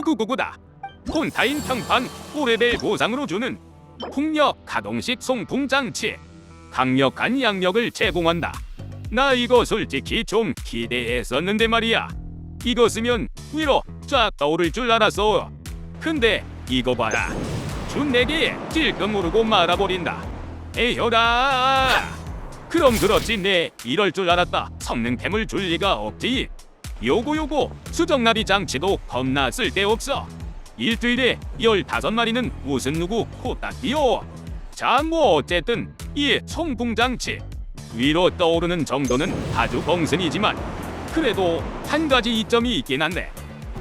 구구구구다. 폰타인 평판 5레벨 보상으로 주는 풍력 가동식 송풍 장치. 강력한 양력을 제공한다. 나 이거 솔직히 좀 기대했었는데 말이야. 이거 쓰면 위로 쫙 떠오를 줄 알았어. 근데 이거 봐라. 준 네개에 찔끔 오르고 말아버린다. 에혀라. 그럼 그렇지 내 이럴 줄 알았다. 성능템을 줄 리가 없지. 요거 요거 수정나비 장치도 겁나 쓸데없어. 일주일에 15마리는 무슨 누구 코딱지요. 자뭐 어쨌든 이 송풍 장치 위로 떠오르는 정도는 아주 봉선이지만 그래도 한 가지 이점이 있긴 한데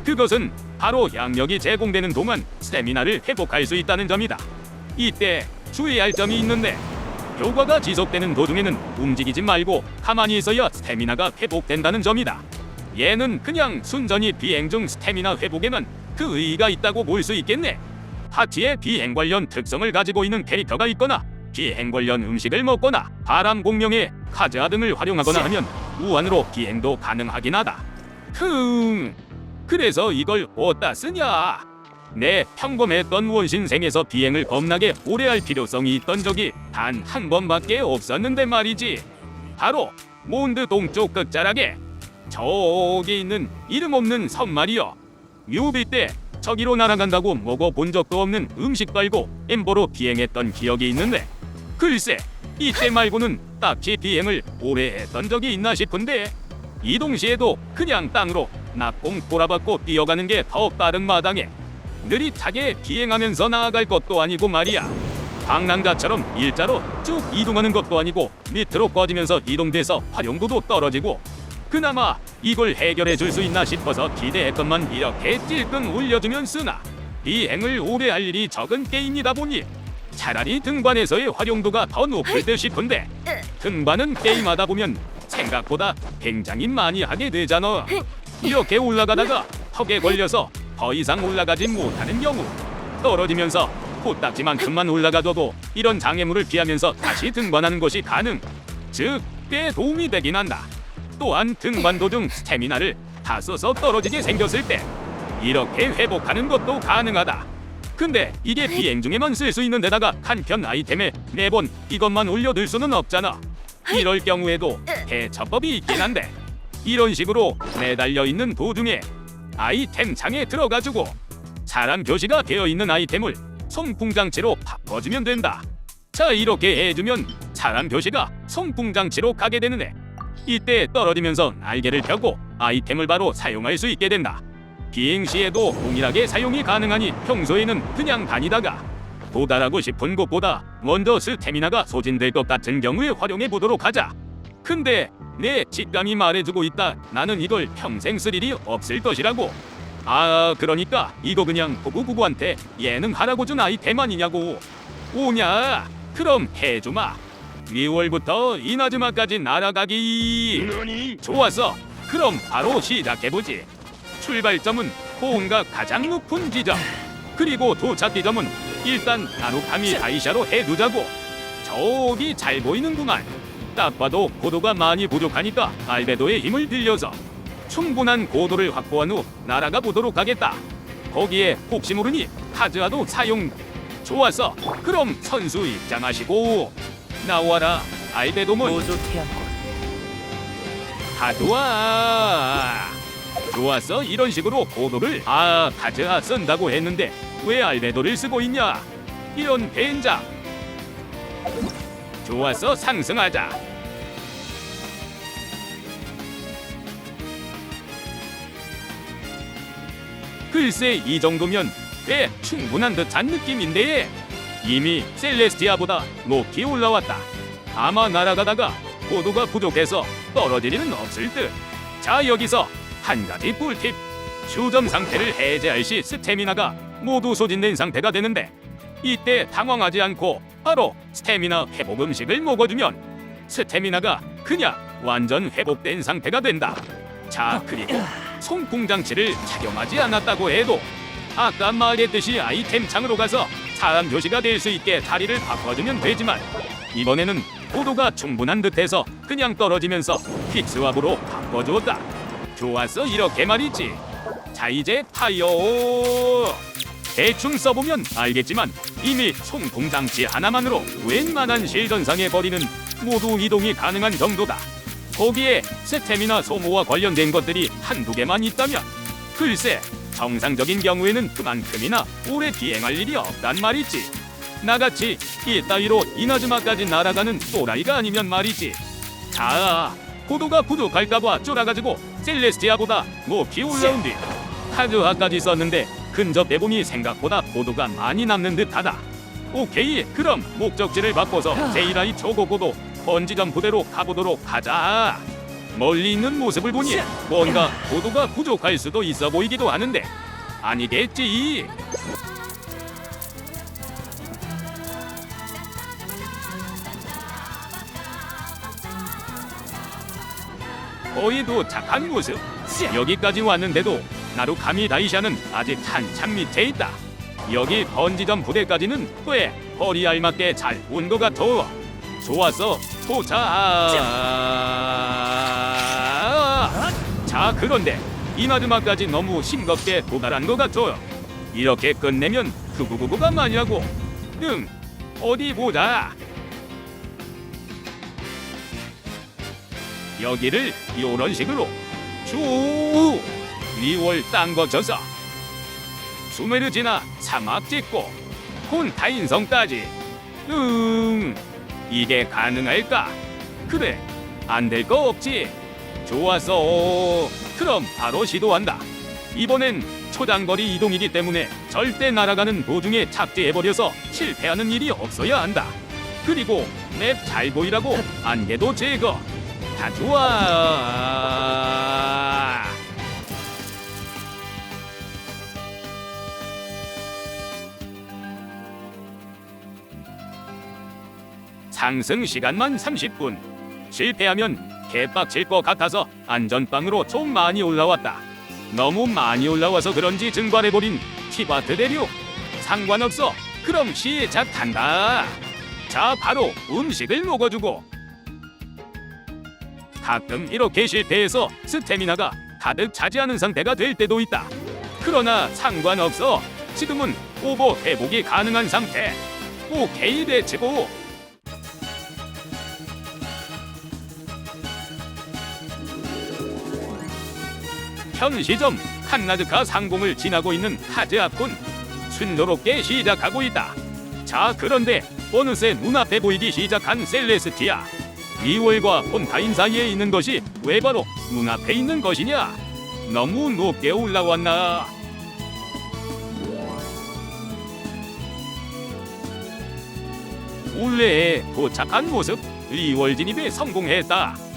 그것은 바로 양력이 제공되는 동안 스태미나를 회복할 수 있다는 점이다. 이때 주의할 점이 있는데 효과가 지속되는 도중에는 움직이지 말고 가만히 있어야 스태미나가 회복된다는 점이다. 얘는 그냥 순전히 비행 중 스태미나 회복에만 그 의의가 있다고 볼 수 있겠네. 파티에 비행 관련 특성을 가지고 있는 캐릭터가 있거나 비행 관련 음식을 먹거나 바람 공명에 카즈아 등을 활용하거나 하면 무한으로 비행도 가능하긴 하다. 흠. 그래서 이걸 어디다 쓰냐? 내 평범했던 원신생에서 비행을 겁나게 오래 할 필요성이 있던 적이 단 한 번밖에 없었는데 말이지. 바로 몬드 동쪽 끝자락에 저기 있는 이름 없는 섬 말이여. 뮤비 때 저기로 날아간다고 먹어본 적도 없는 음식 빨고 엠버로 비행했던 기억이 있는데 글쎄 이때 말고는 딱히 비행을 오래 했던 적이 있나 싶은데 이동 시에도 그냥 땅으로 낙공 돌아받고 뛰어가는 게 더 빠른 마당에 느릿하게 비행하면서 나아갈 것도 아니고 말이야 방랑가처럼 일자로 쭉 이동하는 것도 아니고 밑으로 꺼지면서 이동돼서 활용도도 떨어지고 그나마 이걸 해결해 줄 수 있나 싶어서 기대했건만 이렇게 찔끔 올려주면 쓰나. 비행을 오래 할 일이 적은 게임이다 보니 차라리 등반에서의 활용도가 더 높을 듯 싶은데 등반은 게임하다 보면 생각보다 굉장히 많이 하게 되잖아. 이렇게 올라가다가 턱에 걸려서 더 이상 올라가지 못하는 경우 떨어지면서 코딱지만큼만 올라가둬도 이런 장애물을 피하면서 다시 등반하는 것이 가능. 즉 꽤 도움이 되긴 한다 또한 등반 도중 스태미나를 다 써서 떨어지게 생겼을 때 이렇게 회복하는 것도 가능하다. 근데 이게 비행 중에만 쓸 수 있는 데다가 한편 아이템에 매번 이것만 올려둘 수는 없잖아. 이럴 경우에도 대처법이 있긴 한데 이런 식으로 매달려 있는 도중에 아이템 창에 들어가지고 사람 표시가 되어 있는 아이템을 송풍장치로 바꿔주면 된다. 자 이렇게 해주면 사람 표시가 송풍장치로 가게 되는 애. 이때 떨어지면서 날개를 펴고 아이템을 바로 사용할 수 있게 된다. 비행 시에도 동일하게 사용이 가능하니 평소에는 그냥 다니다가 도달하고 싶은 곳보다 먼저 스태미나가 소진될 것 같은 경우에 활용해 보도록 하자. 근데 내 직감이 말해주고 있다. 나는 이걸 평생 쓸 일이 없을 것이라고. 아 그러니까 이거 그냥 부부부부한테 예능 하라고 준 아이템 아니냐고. 오냐? 그럼 해주마. 2월부터 이나즈마까지 날아가기. 좋았어. 그럼 바로 시작해보지. 출발점은 호응가 가장 높은 지점. 그리고 도착 지점은 일단 나루카미 다이샤로 해두자고. 저기 잘 보이는구만. 딱 봐도 고도가 많이 부족하니까 알베도의 힘을 빌려서 충분한 고도를 확보한 후 날아가 보도록 하겠다. 거기에 혹시 모르니 카즈아도 사용. 좋았어. 그럼 선수 입장하시고 나와라. 알베도문 모조 태양권 가져와. 좋았어. 이런 식으로 고도를 아 가져아 쓴다고 했는데 왜 알베도를 쓰고 있냐? 이런 벤장. 좋았어. 상승하자. 글쎄 이 정도면 꽤 충분한 듯한 느낌인데 이미 셀레스티아보다 높이 올라왔다. 아마 날아가다가 고도가 부족해서 떨어질 일은 없을 듯. 자 여기서 한 가지 꿀팁. 주점 상태를 해제할 시 스태미나가 모두 소진된 상태가 되는데 이때 당황하지 않고 바로 스태미나 회복 음식을 먹어주면 스태미나가 그냥 완전 회복된 상태가 된다. 자 그리고 송풍 장치를 착용하지 않았다고 해도 아까 말했듯이 아이템 창으로 가서 사람 표시가 될 수 있게 다리를 바꿔주면 되지만 이번에는 고도가 충분한 듯해서 그냥 떨어지면서 픽스왑으로 바꿔주었다. 좋았어 이렇게 말이지. 자 이제 타요. 대충 써보면 알겠지만 이미 총동장치 하나만으로 웬만한 실전상의 거리는 모두 이동이 가능한 정도다. 거기에 스태미나 소모와 관련된 것들이 한두 개만 있다면 글쎄 정상적인 경우에는 그만큼이나 오래 비행할 일이 없단 말이지. 나같이 이 따위로 이나즈마까지 날아가는 또라이가 아니면 말이지. 자, 고도가 부족할까봐 쫄아가지고 셀레스티아보다 높이 올라온 뒤 카즈하까지 썼는데 근접 대본이 생각보다 고도가 많이 남는 듯하다. 오케이, 그럼 목적지를 바꿔서 세이라이 초고고도 번지점 부대로 가보도록 하자. 멀리 있는 모습을 보니 뭔가 고도가 부족할 수도 있어 보이기도 하는데 아니겠지. 거의 도착한 모습. 여기까지 왔는데도 나루카미 다이샤는 아직 한참 밑에 있다. 여기 번지점 부대까지는 꽤 거리 알맞게 잘 온 것 같아. 좋았어. 도착. 자 그런데 이나즈마까지 너무 싱겁게 도달한 것 같아. 이렇게 끝내면 그구구구가 마냐고. 응. 어디 보자. 여기를 이런 식으로 쭉 리월 딴 거쳐서 수메르 지나 사막 찍고 콘타인성까지 응 이게 가능할까? 그래 안 될 거 없지 좋았어 그럼 바로 시도한다 이번엔 초장거리 이동이기 때문에 절대 날아가는 도중에 착지해버려서 실패하는 일이 없어야 한다 그리고 맵 잘 보이라고 안개도 제거 다 좋아. 상승 시간만 30분. 실패하면 개빡칠 것 같아서 안전빵으로 좀 많이 올라왔다. 너무 많이 올라와서 그런지 증발해버린 티바트 대륙. 상관없어. 그럼 시작한다. 자, 바로 음식을 먹어주고 가끔 이렇게 실패해서 스태미나가 가득 차지하는 상태가 될 때도 있다. 그러나 상관없어. 지금은 오버 회복이 가능한 상태. 오케이 대치고. 현 시점 칸나드카 상공을 지나고 있는 하즈 앞군 순조롭게 시작하고 있다. 자 그런데 어느새 눈앞에 보이기 시작한 셀레스티아. 리월과 폰타인 사이에 있는 것이 왜 바로 눈앞에 있는 것이냐? 너무 높게 올라왔나? 올레에 도착한 모습 리월 진입에 성공했다.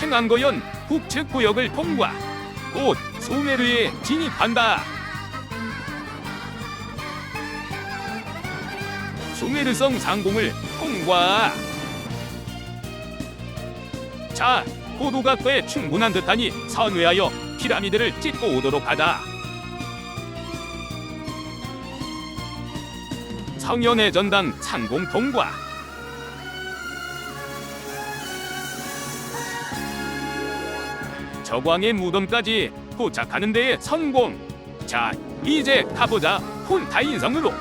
층안거연 북측 구역을 통과. 곧 소메르에 진입한다. 수메르성 상공을 통과. 자, 고도가 꽤 충분한 듯하니 선회하여 피라미드를 찍고 오도록 하자. 성연의 전당 상공 통과. 저광의 무덤까지 도착하는 데에 성공. 자, 이제 가보자. 혼타인성으로.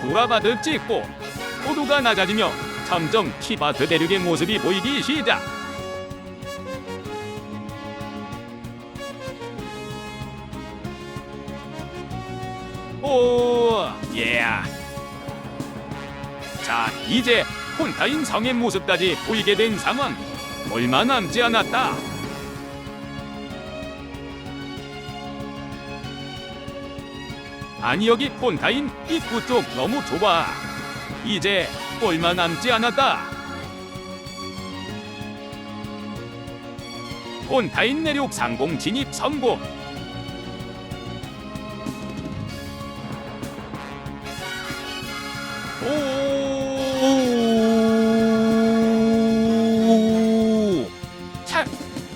구라바드 찍고 고도가 낮아지며 점점 키바드 대륙의 모습이 보이기 시작. 오, 예. 자, 이제 혼타인 성의 모습까지 보이게 된 상황. 얼마 남지 않았다. 아니 여기 폰타인 입구 쪽 너무 좁아. 이제 얼마 남지 않았다. 폰타인 내륙 상공 진입 성공.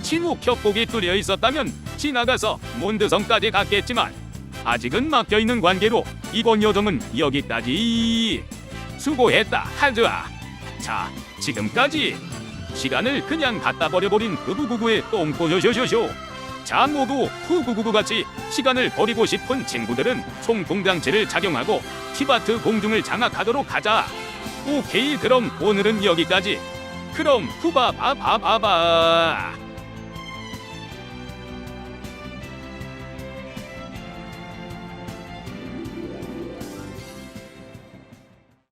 침묵 협곡이 뚫려 있었다면 지나가서 몬드성까지 갔겠지만 아직은 막혀 있는 관계로 이번 여정은 여기까지. 수고했다 하즈아. 자 지금까지 시간을 그냥 갖다 버려버린 후구구구의 똥꼬쇼쇼쇼쇼. 자 모두 후구구구같이 시간을 버리고 싶은 친구들은 송풍장치를 착용하고 티바트 공중을 장악하도록 하자. 오케이 그럼 오늘은 여기까지. 그럼 후바바바바바